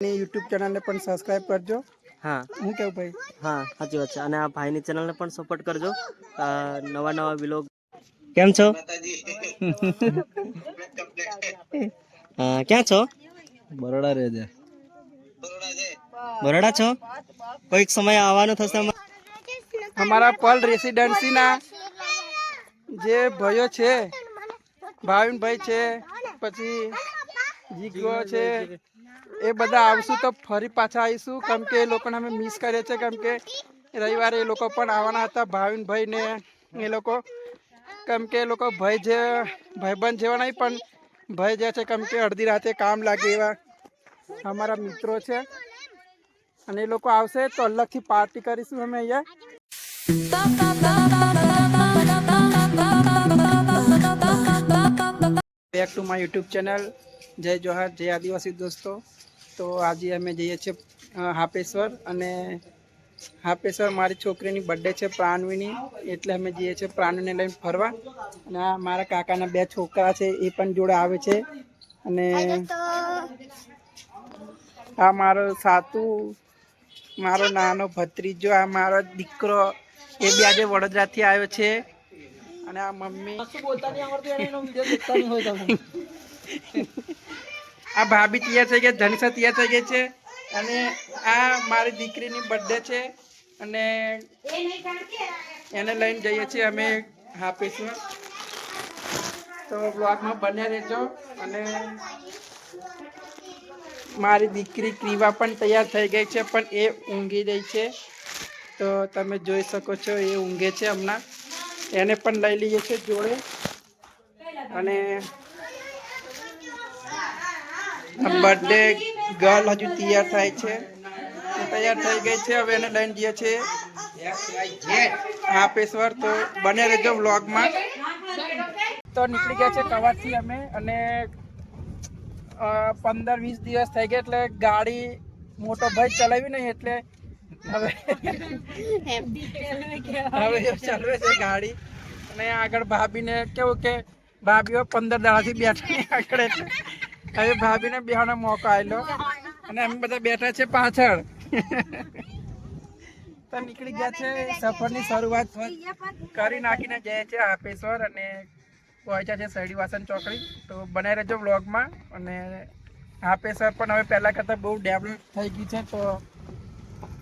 ની યુટ્યુબ ચેનલને પણ સબસ્ક્રાઇબ કરજો. હા. હું કેવું ભાઈ? હા સાચી વાત છે. અને આ ભાઈની ચેનલને પણ સપોર્ટ કરજો. આ નવા નવા વિલોગ કેમ છો? હા, ક્યાં છો? બરોડા રહે છે. બરોડા છો? કોઈક સમય આવવાનું થશે અમારા. પલ રેસિડેન્સીના જે ભાઈઓ છે ભાવિનભાઈ છે પછી જીગો છે એ બધા આવશું તો ફરી પાછા આવીશું. કેમ કે એ લોકોને અમે મિસ કરીએ છીએ. કેમ કે રવિવારે એ લોકો પણ આવવાના હતા ભાવિનભાઈ ને એ લોકો. કેમ કે એ લોકો ભાઈ જે, ભાઈબંધ જેવા નહીં, પણ ભાઈ જે છે, કેમ કે અડધી રાતે કામ લાગે એવા અમારા મિત્રો છે. અને એ લોકો આવશે તો અલગથી પાર્ટી કરીશું અમે અહીંયા. Back to my YouTube channel જય જોહાર, જય આદિવાસી દોસ્તો. તો આજે અમે જઈએ છીએ હાપેશ્વર અને હાપેશ્વર મારી છોકરીની બર્થડે છે પ્રાણવીની, એટલે અમે જઈએ છીએ પ્રાણવીને લઈને ફરવા. અને મારા કાકાના બે છોકરા છે, એ પણ જોડે આવે છે. અને આ મારો સાતુ, મારો નાનો ભત્રીજો, આ મારો દીકરો, એ બી આજે વડોદરાથી આવ્યો છે. અને આ મમ્મી આ ભાભી તૈયાર થઈ ગઈ ધનિષા તૈયાર થઈ ગઈ છે અને આ મારી દીકરીની બર્થડે છે અને એને લઈને જઈએ છીએ અમે હાપીશું તો બ્લોગમાં બન્યા રહેજો અને મારી દીકરી ક્રીવા પણ તૈયાર થઈ ગઈ છે, પણ એ ઊંઘી રહી છે. તો તમે જોઈ શકો છો, એ ઊંઘે છે હમણાં. એને પણ લઈ લઈએ છીએ જોડે. અને બર્થડે ગર્લ હજુ તૈયાર થાય છે. તૈયાર થઈ ગઈ છે, હવે એને લઈને જઈએ છીએ. હાપેશ્વર તો બને રહેજો વ્લોગમાં. તો નીકળી ગયા છે કવાડથી અમે અને પંદર વીસ દિવસ થઈ ગયા એટલે ગાડી મોટો ભાઈ ચલાવી નહીં એટલે હવે હવે ચાલવે છે ગાડી. અને આગળ ભાભીને કેવું કે ભાભીઓ પંદર દાડાથી બેઠા આગળ એટલે. હવે ભાભીને બેહવાનો મોકો આવેલો અને અમે બધા બેઠા છે પાછળ. તો નીકળી ગયા છે સફરની શરૂઆત કરી નાખીને જાય છે હાપેશ્વર અને પહોંચ્યા છે શેરડી વાસણ ચોકડી. તો બનાવી રહેજો વ્લોગમાં. અને હાપેશ્વર પણ હવે પહેલાં કરતાં બહુ ડેવલપ થઈ ગઈ છે. તો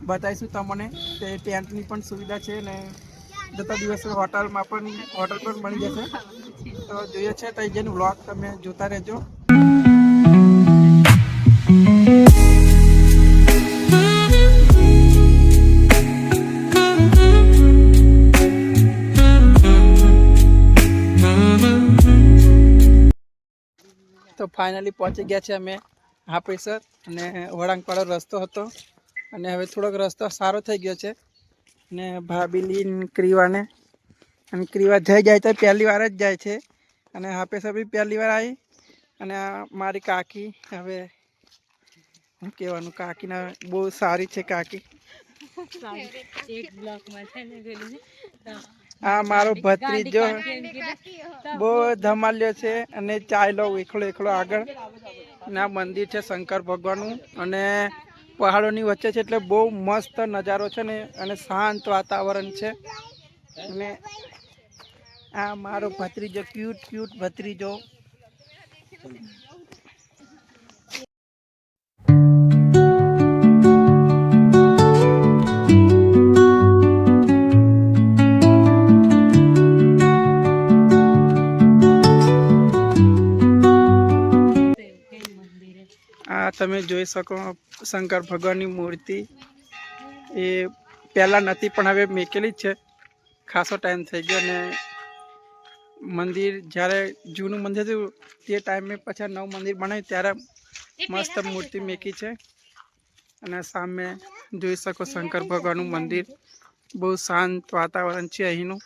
બતાવીશું તમને. તે ટેન્ટની પણ સુવિધા છે ને જતા દિવસે હોટલમાં પણ હોટલ પણ મળી જશે. તો જોઈએ છે તો જેનું વ્લોગ તમે જોતા રહેજો. ફાઇનલી પહોંચી ગયા છે અમે. હાપેસર અને વળાંકવાળો રસ્તો હતો. અને હવે થોડોક રસ્તો સારો થઈ ગયો છે. ને ભાભી લીન ક્રીવાને અને ક્રીવા જઈ જાય તો પહેલી વાર જ જાય છે. અને હાપેસર બી પહેલી વાર આવી. અને મારી કાકી હવે શું કહેવાનું, કાકીના બહુ સારી છે કાકી. આ મારો ભત્રીજો બહુ ધમાલ્યો છે અને ચાયલો એકલો એકલો આગળ. અને આ મંદિર છે શંકર ભગવાનનું. અને પહાડોની વચ્ચે છે એટલે બહુ મસ્ત નજારો છે ને અને શાંત વાતાવરણ છે. અને આ મારો ભત્રીજો ક્યુટ ક્યુટ ભત્રીજો. આ તમે જોઈ શકો, શંકર ભગવાનની મૂર્તિ. એ પહેલાં નથી, પણ હવે મેકેલી જ છે. ખાસો ટાઈમ થઈ ગયો અને મંદિર, જ્યારે જૂનું મંદિર હતું, તે ટાઈમે પછી નવું મંદિર બનાવ્યું, ત્યારે મસ્ત મૂર્તિ મેકી છે. અને સામે જોઈ શકો શંકર ભગવાનનું મંદિર. બહુ શાંત વાતાવરણ છે અહીંનું.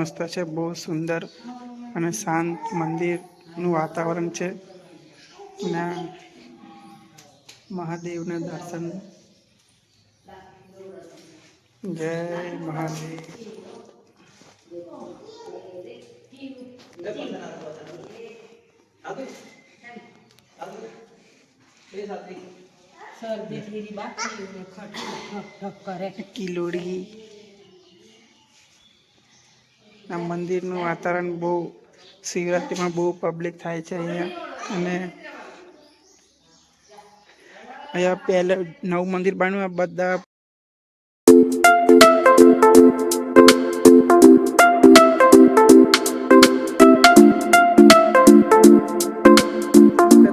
મસ્ત છે બહુ સુંદર અને શાંત મંદિરનું વાતાવરણ છે. અને મહાદેવના દર્શન. જય મહાદેવ. કિલોડી. આ મંદિરનું વાતાવરણ બહુ શિવરાત્રિમાં બહુ પબ્લિક થાય છે અહીંયા. અને અહીંયા પહેલે નવું મંદિર બન્યું, આ બધા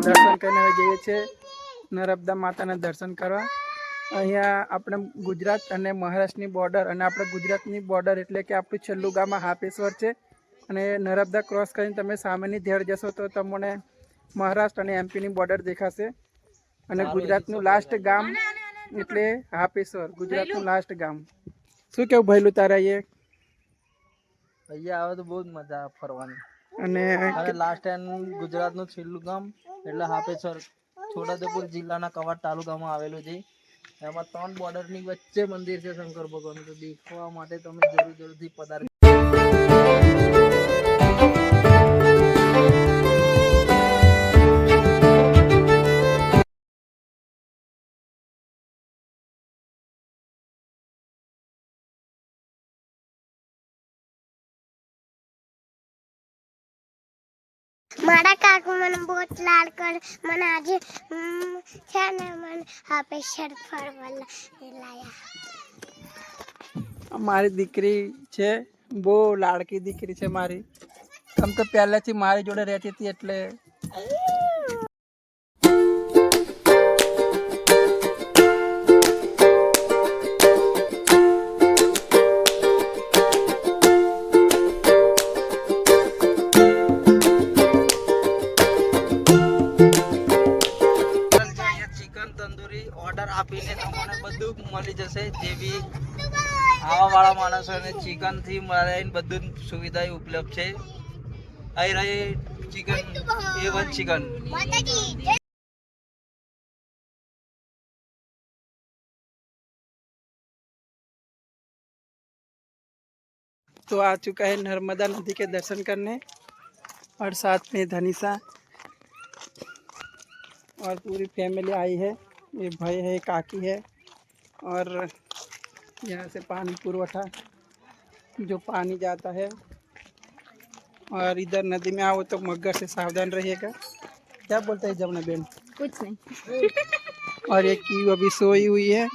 દર્શન કરીને જઈએ છીએ નર્મદા માતાના દર્શન કરવા. અહીંયા આપણે ગુજરાત અને મહારાષ્ટ્રની બોર્ડર અને આપણે ગુજરાતની બોર્ડર એટલે કે આપણું છેલ્લું ગામ હાપેશ્વર છે. અને નર્મદા ક્રોસ કરીને તમે સામેની ધેર જશો તો તમને મહારાષ્ટ્ર અને એમપીની બોર્ડર દેખાશે. અને ગુજરાતનું લાસ્ટ ગામ એટલે હાપેશ્વર ગુજરાતનું લાસ્ટ ગામ. શું કેવું ભયલું તારા એ અહીંયા આવે તો બહુ જ મજા આવે ફરવાની. અને અને લાસ્ટ ટાઈમ ગુજરાતનું છેલ્લું ગામ એટલે હાપેશ્વર છોટાઉદેપુર જિલ્લાના કવાડ તાલુકામાં આવેલું છે. એમાં ત્રણ બોર્ડરની વચ્ચે મંદિર છે શંકર ભગવાનનું. તો દેખવા માટે તમે જરૂર જરૂરથી પધાર મારા કાકુ મને બહુ લાડ કરે. મને આજે છે ને મને આપે ફરવા લાયા. મારી દીકરી છે બહુ લાડકી દીકરી છે મારી. આમ તો પહેલેથી મારી જોડે રહેતી હતી એટલે આપીને તમને બધું મળી જશે જે બી આવા વાળા માણસોને ચિકન થી મળીને બધું સુવિધા ઉપલબ્ધ છે અહીં રહી ચિકન એ વન ચિકન માતાજી तो आ चुका है नर्मदा नदी के दर्शन करने और साथ में धनीसा और पूरी फैमिली आई है ये भाई है काकी है और यहाँ से पानी पुरवठा जो पानी जाता है और इधर नदी में आओ तो मगर से सावधान रहिएगा। क्या बोलते हैं जमुना बेन? कुछ नहीं। और ये की अभी सोई हुई है?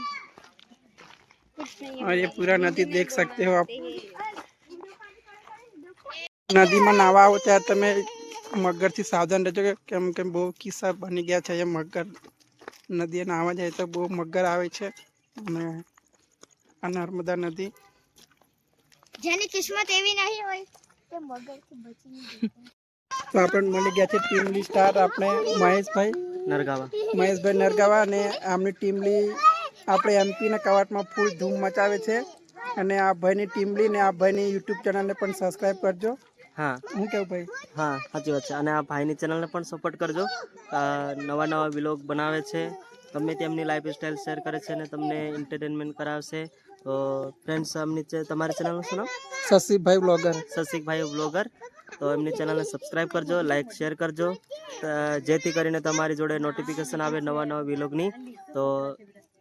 और ये पूरा नदी देख सकते हो आप। नदी में नावा होता है तो मैं मगर से सावधान रह जाओ केम केम बहु किस्सा बनी गया चाहिए मगर નદીએ નાહવા જાય તો બહુ મગર આવે છે અને આ નર્મદા નદી. જેની કિસ્મત એવી નહીં હોય તે મગરથી બચી તો આપણે મળી ગયા છે ટીમલી સ્ટાર આપણે મહેશભાઈ. નરગાવા. મહેશભાઈ નરગાવા અને આમની ટીમલી આપણે એમપીના કવાટમાં ફૂલ ધૂમ મચાવે છે. અને આ ભાઈની ટીમલી ને આ ભાઈની યુટ્યુબ ચેનલને પણ સબસ્ક્રાઈબ કરજો. હા. હું કેવું ભાઈ? હા સાચી વાત છે. અને આ ભાઈની ચેનલને પણ સપોર્ટ કરજો. નવા નવા વિલોગ બનાવે છે. ગમે તેમની લાઈફ સ્ટાઈલ શેર કરે છે અને તમને એન્ટરટેનમેન્ટ કરાવશે તો ફ્રેન્ડ્સ આમની તમારી ચેનલનું શું નામ? શશિકભાઈ બ્લોગર શશિકભાઈ બ્લોગર તો એમની ચેનલને સબસ્ક્રાઈબ કરજો લાઈક શેર કરજો. જેથી કરીને તમારી જોડે નોટિફિકેશન આવે નવા નવા વિલોગની તો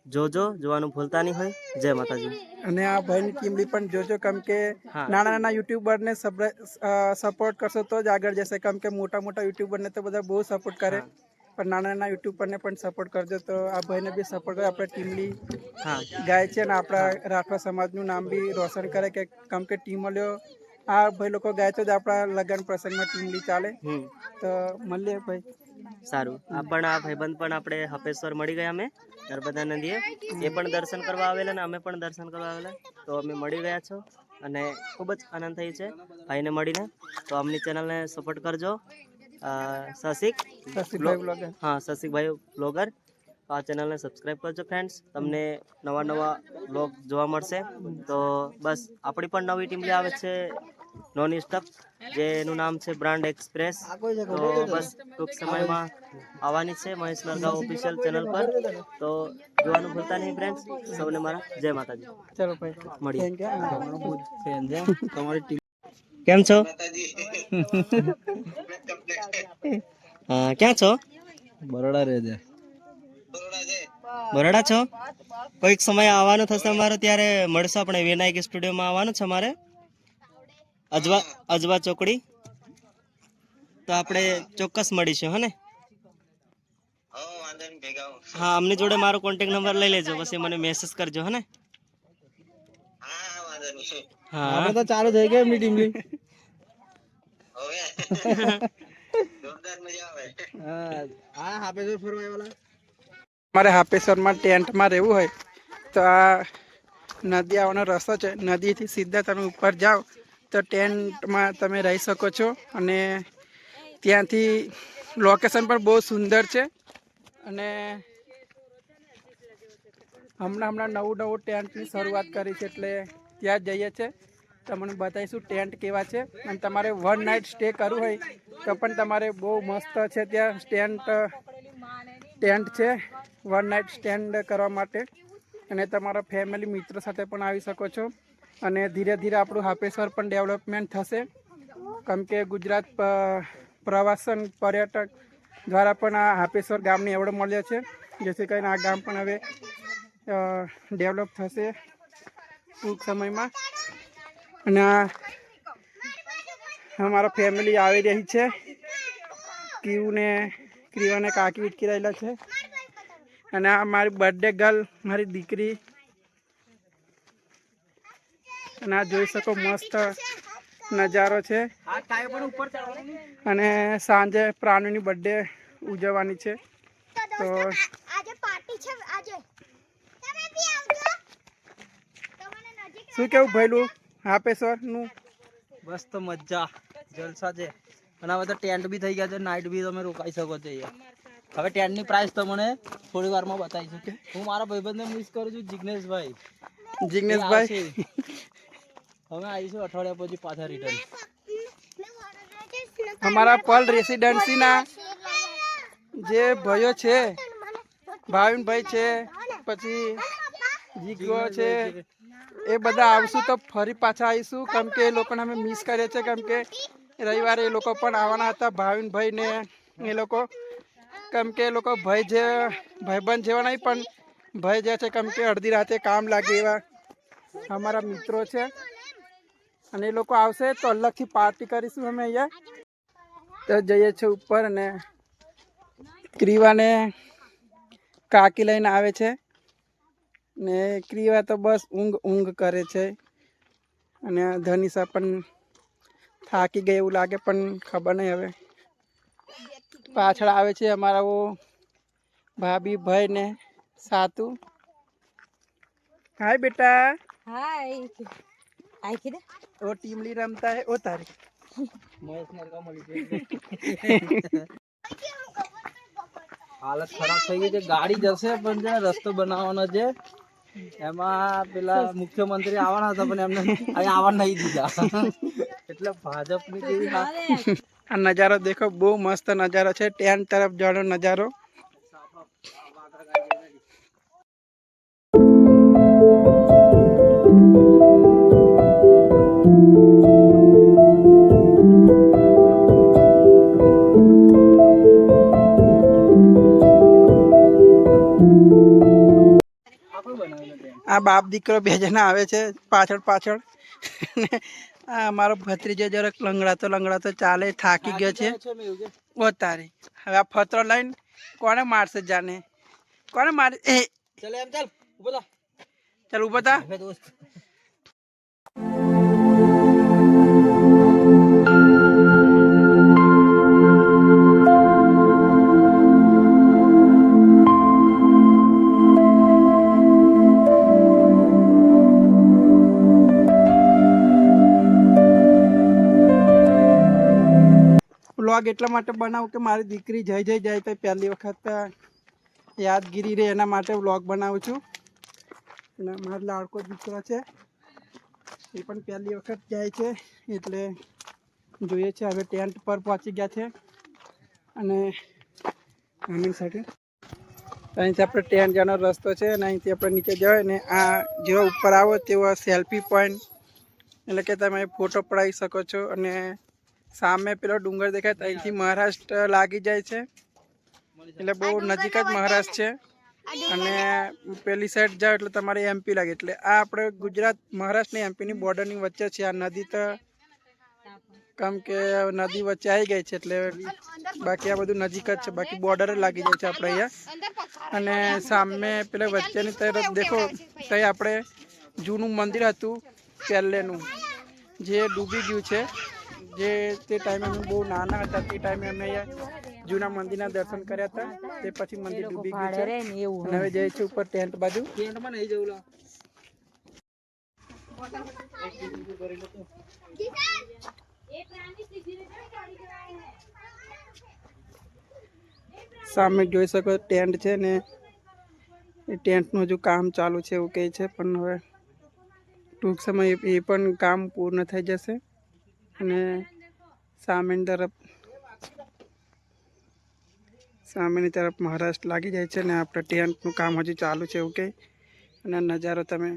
જોજો જોવાનું ભૂલતા નહીં હોય. જય માતાજી. અને આ ભાઈની ટીમલી પણ જોજો કેમ કે નાના નાના યુટ્યુબરને સપોર્ટ કરશો તો જ આગળ જશે. કેમ કે મોટા મોટા યુટ્યુબરને તો બધા બહુ સપોર્ટ કરે. પણ નાના નાના યુટ્યુબરને પણ સપોર્ટ કરજો તો આ ભાઈને બી સપોર્ટ કરે. આપણે ટીમલી ગાય છે ને આપણા રાઠવા સમાજનું નામ બી રોશન કરે કે કેમ કે ટીમલીઓ આ ભાઈ લોકો ગાય તો જ આપણા લગ્ન પ્રસંગમાં ટીમલી ચાલે. તો મળીએ ભાઈ. સારું. આ પણ આ ભાઈબંધ પણ આપણે હપેશ્વર મળી ગયા અમે નર્મદા નદીએ એ પણ દર્શન કરવા આવેલા ને અમે પણ દર્શન કરવા આવેલા. તો અમે મળી ગયા છો અને ખૂબ જ આનંદ થઈ છે ભાઈને મળીને. તો અમની ચેનલને સપોર્ટ કરજો. સસિક બ્લોગર હા સસિકભાઈ બ્લોગર આ ચેનલને સબસ્ક્રાઈબ કરજો ફ્રેન્ડ્સ તમને નવા નવા બ્લોગ જોવા મળશે. તો બસ આપણી પણ નવી ટીમ આવે છે નોન સ્ટોપ જેનું નામ છે બ્રાન્ડ એક્સપ્રેસ તો બસ ટૂંક સમયમાં આવવાની છે મહેશ નરગાંવ ઓફિશિયલ ચેનલ પર. તો જોવાનું ભૂલતા નહીં ફ્રેન્ડ્સ સૌને મારા જય માતાજી. ચલો ભાઈ. મળીએ. તમારી ટીમ કેમ છો? હા ક્યાં છો? બરોડા રહે છે. બરોડા છો? કોઈક સમય આવવાનો થશે અમારો ત્યારે મળશો આપણે વિનાયક સ્ટુડિયોમાં આવવાનું છે અમારે. અજવા અજવા ચોકડી. તો આપણે ચોક્કસ મળીશું હે ને હા અમની જોડે મારો કોન્ટેક્ટ નંબર લઈ લેજો પછી મને મેસેજ કરજો હે ને હા. આપણે તો ચાલુ થઈ ગઈ મીટિંગની? હા હાપેશ્વર ફરવા આવેલા મારે હાપેશ્વરમાં ટેન્ટમાં રહેવું હોય તો આ નદી આવવાનો રસ્તો છે. નદીથી સીધા તમે ઉપર જાઓ તો ટેન્ટમાં તમે રહી શકો છો અને ત્યાંથી લોકેશન પણ બહુ સુંદર છે. અને હમણાં હમણાં નવું નવું ટેન્ટની શરૂઆત કરી છે એટલે ત્યાં જઈએ છે. તમને બતાવીશું ટેન્ટ કેવા છે. અને તમારે વન નાઇટ સ્ટે કરવું હોય તો પણ તમારે બહુ મસ્ત છે ત્યાં સ્ટેન્ટ ટેન્ટ છે વન નાઇટ સ્ટેન્ડ કરવા માટે. અને તમારા ફેમિલી મિત્રો સાથે પણ આવી શકો છો. અને ધીરે ધીરે આપણું હાપેશ્વર પણ ડેવલપમેન્ટ થશે. કેમ કે ગુજરાત પ્રવાસન પર્યટક દ્વારા પણ આ હાપેશ્વર ગામને એવોર્ડ મળ્યો છે. જેથી કરીને આ ગામ પણ હવે ડેવલપ થશે ટૂંક સમયમાં. અને અમારા ફેમિલી આવી રહી છે. કીવને ક્રિવાને કાકી વિટકી રહેલા છે. અને આ મારી બર્થડે ગર્લ, મારી દીકરી અને આ જોઈ શકો મસ્ત નજારો છે. આ ટાઈ પણ ઉપર ચડવાનું અને સાંજે પ્રાણીની બર્થડે ઉજવવાની છે. તો આજે પાર્ટી છે આજે. તમે બી આવજો. તમને નજીક શું કેવું ભયલું હાપેશ્વરનું બસ તો મજા. જલસા છે અને હવે તો ટેન્ટ બી થઈ ગયા છે નાઇટ બી તમે રોકાઈ શકો છો અહીંયા. હવે ટેન્ટની પ્રાઇસ તમને થોડી વારમાં બતાવી બતાવીશું હું મારા ભાઈબંધને મિસ કરું છું જિગ્નેશભાઈ. જિગ્નેશભાઈ? એ આવશે. અઠવાડિયા પછી પાછા રિટર્ન અમારા પલ રેસિડેન્સીના જે ભાઈઓ છે, ભાવિનભાઈ છે, પછી જીગો છે, એ બધા આવશું તો ફરી પાછા આવીશું. કેમ કે એ લોકોને અમે મિસ કરીએ છીએ, કેમ કે રવિવારે એ લોકો પણ આવવાના હતા, ભાવિનભાઈ ને એ લોકો. કેમ કે એ લોકો ભાઈ જે, ભાઈબંધ જેવા નહીં, પણ ભાઈ જે છે, કેમ કે અડધી રાતે કામ લાગે એવા અમારા મિત્રો છે. અને એ લોકો આવશે તો અલગથી પાર્ટી કરીશું અમે અહીંયા. તો જઈએ છીએ ઉપર અને ક્રીવાને કાકી લઈને આવે છે. ને ક્રીવા તો બસ ઊંઘ ઊંઘ કરે છે. અને ધનિષા પણ થાકી ગઈ એવું લાગે પણ ખબર નહીં હવે. પાછળ આવે છે અમારા ભાભી, ભાઈ ને સાતુ. હાય બેટા. હાય. આઈ કીધે वो टीमली रमता है ओ तारी મહેશ નરકા મળી હાલત ખરાબ થઈ ગઈ છે ગાડી જશે પણ છે ને રસ્તો બનાવવાનો છે એમાં પેલા મુખ્યમંત્રી આવવાના હતા પણ એમને અહીં આવવા નહીં દીધા એટલે ભાજપની કેવી હા આ નજારો દેખો બહુ મસ્ત નજારો છે ટેન્ટ તરફ જવાનો નજારો આ બાપ દીકરો બે જણા આવે છે પાછળ પાછળ. આ અમારો ભત્રીજો જરાક લંગડાતો લંગડાતો ચાલે થાકી ગયો છે. ઓ તારી. હવે આ ફતરો લઈને કોને મારશે જાને? કોને મારે ચાલ ઊભો થા. ચાલ ઊભો થા. વ્લોગ એટલા માટે બનાવું કે મારી દીકરી જઈ જઈ જાય તો પહેલી વખત યાદગીરી રહે એના માટે વ્લોગ બનાવું છું. અને મારો લાડકો દીકરો છે, એ પણ પહેલી વખત જાય છે, એટલે જોઈએ છે હવે ટેન્ટ પર પહોંચી ગયા છે. અને રનિંગ સાથે અહીંથી આપણે ટેન્ટ જવાનો રસ્તો છે અને અહીંથી આપણે નીચે જવાય ને આ જેવા ઉપર આવો તેવા સેલ્ફી પોઈન્ટ, એટલે કે તમે ફોટો પડાવી શકો છો અને સામે પેલો ડુંગર દેખાય ત્યાંથી મહારાષ્ટ્ર લાગી જાય છે. એટલે બહુ નજીક જ મહારાષ્ટ્ર છે. અને પેલી સાઈડ જાઓ એટલે તમારે એમપી લાગે. એટલે આ આપણે ગુજરાત મહારાષ્ટ્ર ને એમપીની બોર્ડરની વચ્ચે છે. આ નદી તો કેમ કે નદી વચ્ચે આવી ગઈ છે, એટલે બાકી આ બધું નજીક જ છે. બાકી બોર્ડર લાગી જાય છે આપણે અહીંયા. અને સામે પેલા વચ્ચેની તરફ દેખો ત્યાં આપણે જૂનું મંદિર હતું પહેલેનું જે ડૂબી ગયું છે. જે તે ટાઈમે અમે બહુ નાના હતા તે ટાઈમે અમે અહીંયા જૂના મંદિરના દર્શન કર્યા હતા. તે પછી મંદિર ડૂબી ગયું છે. એવું અને હવે જઈએ છીએ ઉપર ટેન્ટ બાજુ. ટેન્ટમાં નહીં જવું સામે જોઈ શકો ટેન્ટ છે ને એ ટેન્ટનું હજુ કામ ચાલુ છે એવું કહે છે પણ હવે ટૂંક સમય એ પણ કામ પૂર્ણ થઈ જશે. અને સામેની તરફ સામેની તરફ મહારાષ્ટ્ર લાગી જાય છે ને આપણે ટેન્ટનું કામ હજુ ચાલુ છે એવું કે અને નજારો તમે